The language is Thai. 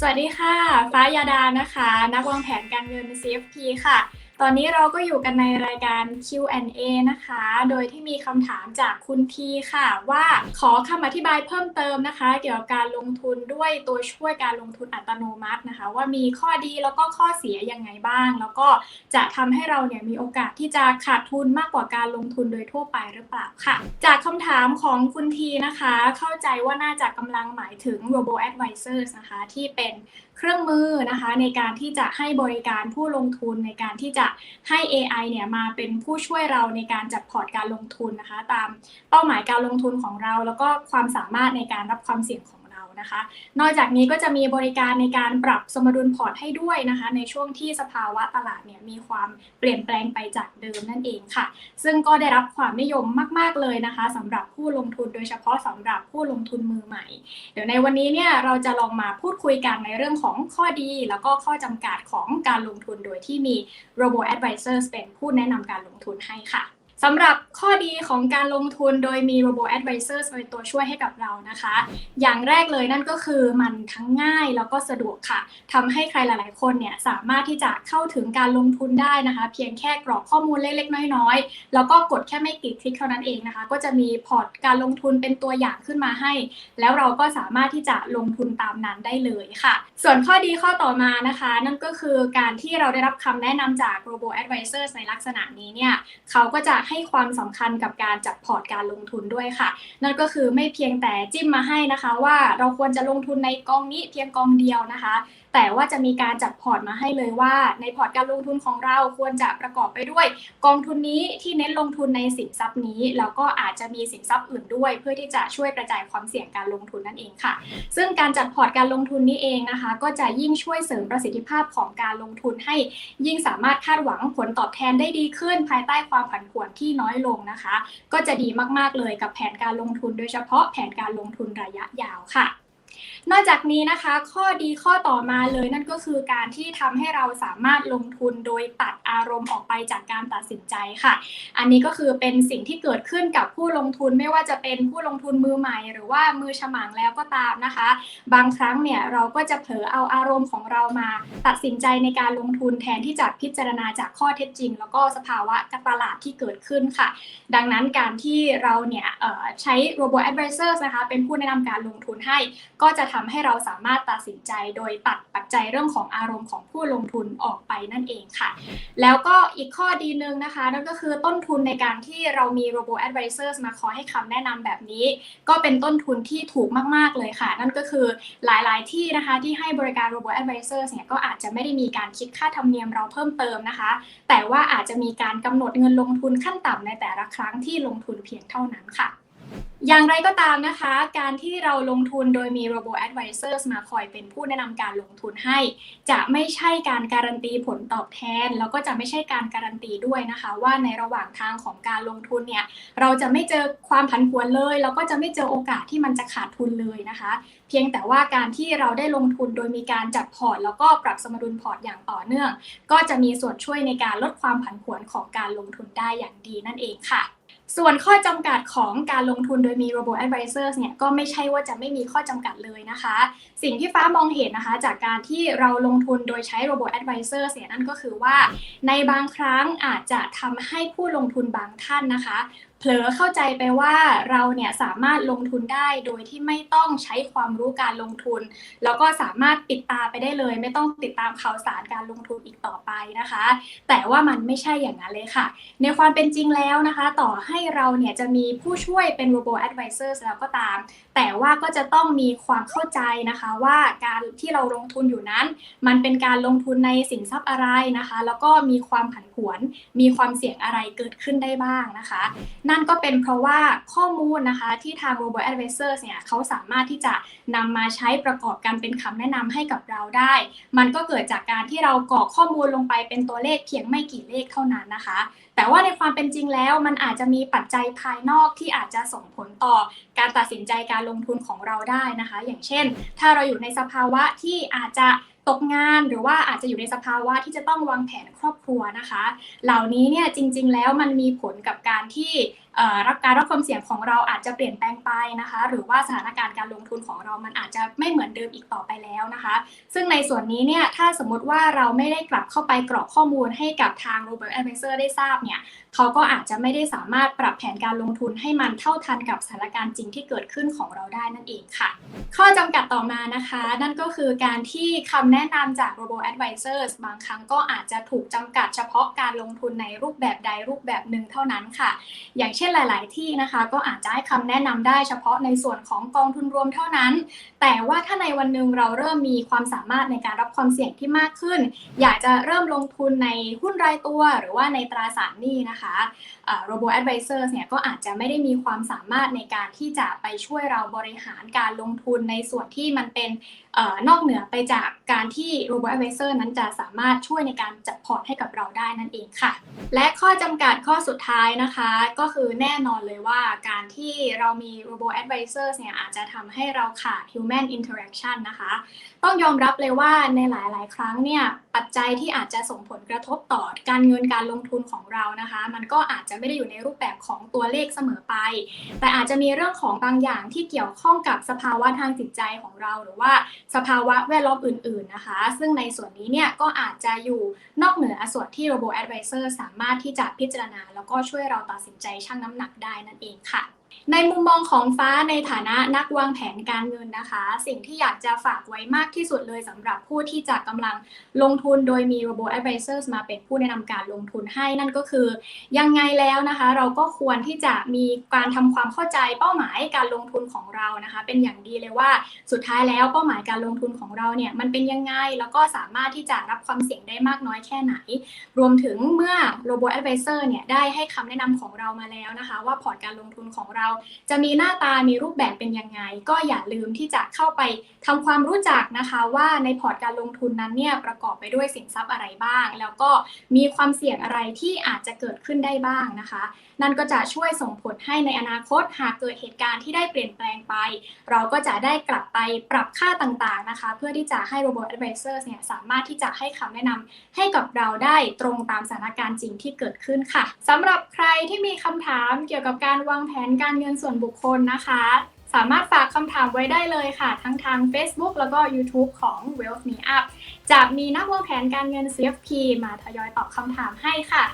สวัสดีค่ะ ฟ้ายาดานะคะ นักวางแผนการเงิน CFP ค่ะ ตอนนี้เราก็อยู่กันในรายการ Q&A นะคะ โดยที่มีคำถามจากคุณทีค่ะ ว่าขอคำอธิบายเพิ่มเติมนะคะ เกี่ยวกับการลงทุนด้วยตัวช่วยการลงทุนอัตโนมัตินะคะ ว่ามีข้อดีแล้วก็ข้อเสียยังไงบ้าง แล้วก็จะทำให้เราเนี่ยมีโอกาสที่จะขาดทุนมากกว่าการลงทุนโดยทั่วไปหรือเปล่าค่ะ จากคำถามของคุณทีนะคะ เข้าใจว่าน่าจะกำลังหมายถึง Robo Advisors นะคะที่เป็น เครื่องมือนะคะในการที่จะให้บริการผู้ลงทุนในการที่จะให้ AI เนี่ยมาเป็นผู้ช่วยเราในการจัดพอร์ตการลงทุนนะคะ ตามเป้าหมายการลงทุนของเรา แล้วก็ความสามารถในการรับความเสี่ยงของ นะคะ นอกจากนี้ก็จะมีบริการในการปรับสมดุลพอร์ตให้ด้วยนะคะ ในช่วงที่สภาวะตลาดเนี่ยมีความเปลี่ยนแปลงไปจากเดิมนั่นเองค่ะ ซึ่งก็ได้รับความนิยมมาก ๆเลยนะคะสำหรับผู้ลงทุนโดยเฉพาะสำหรับผู้ลงทุนมือใหม่ เดี๋ยวในวันนี้เนี่ยเราจะลองมาพูดคุยกันในเรื่องของข้อดี แล้วก็ข้อจำกัดของการลงทุนโดยที่มี Robo Advisors เป็นผู้แนะนำการลงทุนให้ค่ะ สำหรับข้อดีของการลงทุนโดยมี Robo Advisors เป็นตัวช่วยให้กับเรานะคะ อย่างแรกเลยนั่นก็คือมันทั้งง่ายแล้วก็สะดวกค่ะทำให้ใครหลาย ๆ คนเนี่ยสามารถที่จะเข้าถึงการลงทุนได้นะคะ เพียงแค่กรอกข้อมูลเล็ก ๆ น้อย ๆ แล้วก็กดแค่ไม่กี่คลิกเท่านั้นเองนะคะ ก็จะมีพอร์ตการลงทุนเป็นตัวอย่างขึ้นมาให้ แล้วเราก็สามารถที่จะลงทุนตามนั้นได้เลยค่ะ ส่วนข้อดีข้อต่อมานะคะ นั่นก็คือการที่เราได้รับคำแนะนำจาก Robo Advisors ในลักษณะนี้เนี่ยเขาก็จะให้ความสำคัญกับการจัดพอร์ตการลงทุนด้วยค่ะ นั่นก็คือไม่เพียงแต่จิ้มมาให้นะคะ ว่าเราควรจะลงทุนในกองนี้เพียงกองเดียวนะคะ แต่ว่าจะมีการจัดพอร์ตมาให้เลยว่า ในพอร์ตการลงทุนของเราควรจะประกอบไปด้วย กองทุนนี้ที่เน้นลงทุนในสินทรัพย์นี้แล้วก็อาจจะมีสินทรัพย์อื่นด้วย เพื่อที่จะช่วยกระจายความเสี่ยงการลงทุนนั่นเองค่ะ ซึ่งการจัดพอร์ตการลงทุนนี้เองนะคะ ก็จะยิ่งช่วยเสริมประสิทธิภาพของการลงทุนให้ยิ่งสามารถคาดหวังผลตอบแทนได้ดีขึ้น ภายใต้ความผันผวนที่น้อยลงนะคะ ก็จะดีมากๆเลยกับแผนการลงทุน โดยเฉพาะแผนการลงทุนระยะยาวค่ะ นอกจากนี้นะคะข้อดีข้อต่อมาเลยนั่นก็คือการที่ทำให้เราสามารถลงทุนโดยตัดอารมณ์ออกไปจากการตัดสินใจค่ะ อันนี้ก็คือเป็นสิ่งที่เกิดขึ้นกับผู้ลงทุนไม่ว่าจะเป็นผู้ลงทุนมือใหม่ หรือว่ามือฉมังแล้วก็ตามนะคะ บางครั้งเนี่ยเราก็จะเผลอเอาอารมณ์ของเรามาตัดสินใจในการลงทุนแทนที่จะพิจารณาจากข้อเท็จจริง แล้วก็สภาวะตลาดที่เกิดขึ้นค่ะ ดังนั้นการที่เราเนี่ยใช้ Robo Advisors นะคะเป็นผู้แนะนำการลงทุนให้ก็็จะทำให้เราสามารถตัดสินใจโดยตัดปัจจัยเรื่องของอารมณ์ของผู้ลงทุนออกไปนั่นเองค่ะ แล้วก็อีกข้อดีหนึ่งนะคะ นั่นก็คือต้นทุนในการที่เรามี Robo Advisors มาคอยให้คำแนะนำแบบนี้ ก็เป็นต้นทุนที่ถูกมากๆเลยค่ะ นั่นก็คือหลายๆที่นะคะที่ให้บริการ Robo Advisors เนี่ยก็อาจจะไม่ได้มีการคิดค่าธรรมเนียมเราเพิ่มเติมนะคะ แต่ว่าอาจจะมีการกำหนดเงินลงทุนขั้นต่ำในแต่ละครั้งที่ลงทุนเพียงเท่านั้นค่ะ อย่างไรก็ตามนะคะ การที่เราลงทุนโดยมี Robo Advisors มาคอยเป็นผู้แนะนำการลงทุนให้ จะไม่ใช่การการันตีผลตอบแทน แล้วก็จะไม่ใช่การการันตีด้วยนะคะ ว่าในระหว่างทางของการลงทุนเนี่ย เราจะไม่เจอความผันผวนเลย แล้วก็จะไม่เจอโอกาสที่มันจะขาดทุนเลยนะคะ เพียงแต่ว่าการที่เราได้ลงทุนโดยมีการจัดพอร์ตแล้วก็ปรับสมดุลพอร์ตอย่างต่อเนื่อง ก็จะมีส่วนช่วยในการลดความผันผวนของการลงทุนได้อย่างดีนั่นเองค่ะ ส่วนข้อจำกัดของการลงทุนโดยมี Robo Advisors เนี่ยก็ไม่ใช่ว่าจะไม่มีข้อจำกัดเลยนะคะ สิ่งที่ฟ้ามองเห็นนะคะ จากการที่เราลงทุนโดยใช้ Robo Advisors เนี่ยนั่นก็คือว่า ในบางครั้งอาจจะทำให้ผู้ลงทุนบางท่านนะคะเผลอเข้าใจไปว่าเราเนี่ยสามารถลงทุนได้โดยที่ไม่ต้องใช้ความรู้การลงทุน แล้วก็สามารถปิดตาไปได้เลย ไม่ต้องติดตามข่าวสารการลงทุนอีกต่อไปนะคะ แต่ว่ามันไม่ใช่อย่างนั้นเลยค่ะ ในความเป็นจริงแล้วนะคะ ต่อให้เราเนี่ยจะมีผู้ช่วยเป็น Robo Advisors แล้วก็ตาม แต่ว่าก็จะต้องมีความเข้าใจนะคะว่าการที่เราลงทุนอยู่นั้น มันเป็นการลงทุนในสินทรัพย์อะไรนะคะ แล้วก็มีความผันผวน มีความเสี่ยงอะไรเกิดขึ้นได้บ้างนะคะนั่นก็เป็นเพราะว่าข้อมูลนะคะที่ทาง Robo Advisors เนี่ยเขาสามารถที่จะนำมาใช้ประกอบกันเป็นคำแนะนำให้กับเราได้ มันก็เกิดจากการที่เรากรอกข้อมูลลงไปเป็นตัวเลขเพียงไม่กี่เลขเท่านั้นนะคะ แต่ว่าในความเป็นจริงแล้วมันอาจจะมีปัจจัยภายนอกที่อาจจะส่งผลต่อการตัดสินใจการลงทุนของเราได้นะคะ อย่างเช่น ถ้าเราอยู่ในสภาวะที่อาจจะ ตกงานหรือว่าอาจจะอยู่ในสภาวะที่จะต้องวางแผนครอบครัวนะคะ เหล่านี้เนี่ยจริง ๆ แล้วมันมีผลกับการที่ รับการรับความเสี่ยงของเราอาจจะเปลี่ยนแปลงไปนะคะ หรือว่าสถานการณ์การลงทุนของเรามันอาจจะไม่เหมือนเดิมอีกต่อไปแล้วนะคะ ซึ่งในส่วนนี้เนี่ยถ้าสมมติว่าเราไม่ได้กลับเข้าไปกรอกข้อมูลให้กับทาง Robert Advisor ได้ทราบเนี่ยเขาก็อาจจะไม่ได้สามารถปรับแผนการลงทุนให้มันเท่าทันกับสถานการณ์จริงที่เกิดขึ้นของเราได้นั่นเองค่ะ ข้อจำกัดต่อมานะคะ นั่นก็คือการที่คำแนะนำจาก Robo Advisors บางครั้งก็อาจจะถูกจำกัดเฉพาะการลงทุนในรูปแบบใดรูปแบบหนึ่งเท่านั้นค่ะ อย่างเช่นหลาย ๆ ที่นะคะ ก็อาจจะให้คำแนะนำได้เฉพาะในส่วนของกองทุนรวมเท่านั้น แต่ว่าถ้าในวันหนึ่งเราเริ่มมีความสามารถในการรับความเสี่ยงที่มากขึ้น อยากจะเริ่มลงทุนในหุ้นรายตัว หรือว่าในตราสารหนี้นะคะเอ่อ Robo Advisor เนี่ยก็อาจจะไม่ได้มีความสามารถในการที่จะไปช่วยเราบริหารการลงทุนในส่วนที่มันเป็น อนอกเหนือไปจากการที่ Robo Advisor นั้นจะสามารถช่วยในการจัดพอร์ตให้กับเราได้นั่นเองค่ะ และข้อจำกัดข้อสุดท้ายนะคะ ก็คือแน่นอนเลยว่าการที่เรามี Robo Advisor เนี่ยอาจจะทำให้เราขาด Human Interaction นะคะ ต้องยอมรับเลยว่าในหลาย ๆ ครั้งเนี่ยปัจจัยที่อาจจะส่งผลกระทบต่อการเงินการลงทุนของเรานะคะ มันก็อาจจะไม่ได้อยู่ในรูปแบบของตัวเลขเสมอไป แต่อาจจะมีเรื่องของบางอย่างที่เกี่ยวข้องกับสภาวะทางจิตใจของเราหรือว่าสภาวะแวดล้อมอื่น ๆนะคะ ซึ่งในส่วนนี้เนี่ยก็อาจจะอยู่นอกเหนือส่วนที่ Robo Advisor สามารถที่จะพิจารณา แล้วก็ช่วยเราตัดสินใจชั่งน้ำหนักได้นั่นเองค่ะ ในมุมมองของฟ้าในฐานะนักวางแผนการเงินนะคะ สิ่งที่อยากจะฝากไว้มากที่สุดเลยสำหรับผู้ที่จะกำลังลงทุนโดยมี Robo Advisors มาเป็นผู้แนะนำการลงทุนให้นั่นก็คือ ยังไงแล้วนะคะ เราก็ควรที่จะมีการทำความเข้าใจเป้าหมายการลงทุนของเรานะคะ เป็นอย่างดีเลยว่าสุดท้ายแล้วเป้าหมายการลงทุนของเราเนี่ยมันเป็นยังไงแล้วก็สามารถที่จะรับความเสี่ยงได้มากน้อยแค่ไหน รวมถึงเมื่อ Robo Advisor เนี่ยได้ให้คำแนะนำของเรามาแล้วนะคะ ว่าพอร์ตการลงทุนของเราจะมีหน้าตามีรูปแบบเป็นยังไง ก็อย่าลืมที่จะเข้าไปทำความรู้จักนะคะว่าในพอร์ตการลงทุนนั้นเนี่ยประกอบไปด้วยสินทรัพย์อะไรบ้าง แล้วก็มีความเสี่ยงอะไรที่อาจจะเกิดขึ้นได้บ้างนะคะ นั่นก็จะช่วยส่งผลให้ในอนาคตหากเกิดเหตุการณ์ที่ได้เปลี่ยนแปลงไป เราก็จะได้กลับไปปรับค่าต่างๆนะคะ เพื่อที่จะให้ Robo Advisors เนี่ยสามารถที่จะให้คำแนะนำให้กับเราได้ตรงตามสถานการณ์จริงที่เกิดขึ้นค่ะสำหรับใครที่มีคำถามเกี่ยวกับการวางแผนการการเงินส่วนบุคคลนะคะ สามารถฝากคำถามไว้ได้เลยค่ะ ทั้งทาง Facebook แล้วก็ YouTube ของ Wealth Me Up จะมีนักวางแผนการเงิน CFP มาทยอยตอบคำถามให้ค่ะ